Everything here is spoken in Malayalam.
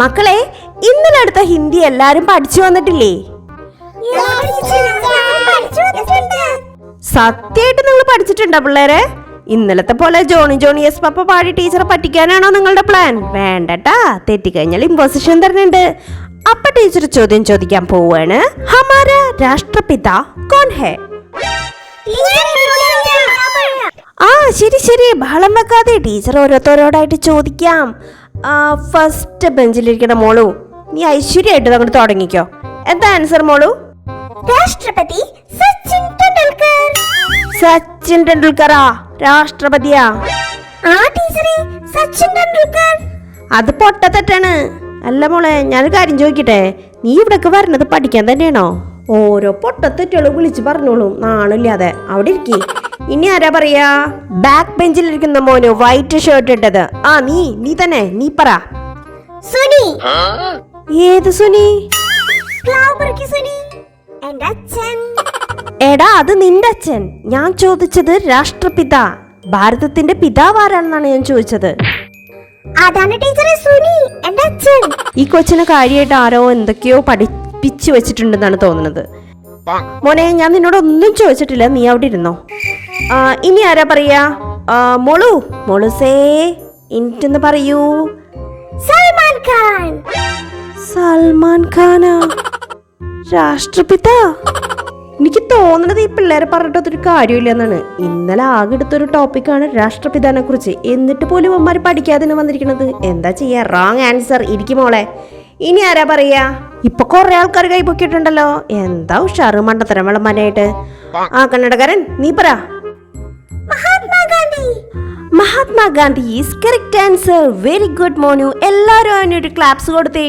മക്കളെ ഇന്നലെ അടുത്ത ഹിന്ദി എല്ലാരും പഠിച്ചു വന്നിട്ടില്ലേ? സത്യമായിട്ട് നിങ്ങൾ പഠിച്ചിട്ടുണ്ടോ പിള്ളേരെ? ഇന്നലത്തെ പോലെ ജോണി ജോണി എസ് പപ്പ പാടി ടീച്ചറെ പറ്റിക്കാനാണോ നിങ്ങളുടെ പ്ലാൻ വേണ്ടട്ടാ തെറ്റിക്കഴിഞ്ഞാൽ ഇമ്പോസിഷൻ തരുന്നുണ്ട്. അപ്പ ടീച്ചർ ചോദ്യം ചോദിക്കാൻ പോവാണ്. ഹമാര രാഷ്ട്രപിത കോൺ ഹേ ആ ശരി ശരി. ബഹളം വെക്കാതെ ടീച്ചർ ഓരോരുത്തരോടായിട്ട് ചോദിക്കാം. ഫസ്റ്റ് ബെഞ്ചിലിരിക്കണ മോളു നീ ഐശ്വര്യമായിട്ട് അങ്ങോട്ട് തുടങ്ങിക്കോ. എന്താ ആൻസർ മോളു? രാഷ്ട്രപതി സച്ചിൻ ടെണ്ടുൽക്കർ. സച്ചിൻ ടെണ്ടുൽക്കറാ? രാഷ്ട്രപതിയാ? ആ ടീച്ചറെ സച്ചിൻ ടെണ്ടുൽക്കർ. അത് പൊട്ടത്തെറ്റാണ് അല്ല മോളെ ഞാനൊരു കാര്യം ചോദിക്കട്ടെ? നീ ഇവിടേക്ക് വരണത് പഠിക്കാൻ തന്നെയാണോ? ഓരോ പൊട്ടത്തെറ്റുകളും വിളിച്ച് പറഞ്ഞോളൂ. നാണില്ലാതെ. അവിടെ ഇരിക്കി. ഇനി ആരാ പറയാ? ബാക്ക് ബെഞ്ചിലിരിക്കുന്ന മോന് വൈറ്റ് ഷർട്ട് ഇട്ടത്. ആ നീ നീ തന്നെ നീ പറ. സുനി. ഏത് സുനി? സുനി. എന്റെ അച്ഛൻ. എടാ അത് നിന്റെ അച്ഛൻ. ഞാൻ ചോദിച്ചത് രാഷ്ട്രപിത. ഭാരതത്തിന്റെ പിതാവ് ആരാണെന്നാണ് ഞാൻ ചോദിച്ചത്. അതാണ് ടീച്ചറെ സുനി എന്റെ അച്ഛൻ. ഈ കൊച്ചിന് കാര്യമായിട്ട് ആരോ എന്തൊക്കെയോ പഠിപ്പിച്ചു വെച്ചിട്ടുണ്ടെന്നാണ് തോന്നുന്നത്. മോനെ ഞാൻ നിന്നോട് ഒന്നും ചോദിച്ചിട്ടില്ല. നീ അവിടെ ഇരുന്നോ? ഇനി ആരാ പറയാ? മോളു. മോളുസേ എനിക്കൊന്ന് പറയൂ. സൽമാൻ ഖാൻ. സൽമാൻ ഖാനാ? രാഷ്ട്രപിത? എനിക്ക് തോന്നണത് ഈ പിള്ളേരെ പറഞ്ഞിട്ടൊരു കാര്യമില്ല എന്നാണ് ഇന്നലെ ആകെ എടുത്തൊരു ടോപ്പിക്കാണ് രാഷ്ട്രപിതാനെ കുറിച്ച്. എന്നിട്ട് പോലും അമ്മമാര് പഠിക്കാതെ വന്നിരിക്കുന്നത് എന്താ ചെയ്യാ? റോങ് ആൻസർ ഇരിക്കും മോളെ. ഇനി ആരാ പറയാ? ഇപ്പൊ കൊറേ ആൾക്കാർ കൈപ്പൊക്കിയിട്ടുണ്ടല്ലോ എന്താ ഉഷാറ് മണ്ടത്തരം വിളമ്പാനായിട്ട്. ആ കന്നഡക്കാരൻ നീ പറ. Mahatma Gandhi is correct answer very good morning എല്ലാവരും അവനൊരു ക്ലാപ്സ് കൊടുത്തേ.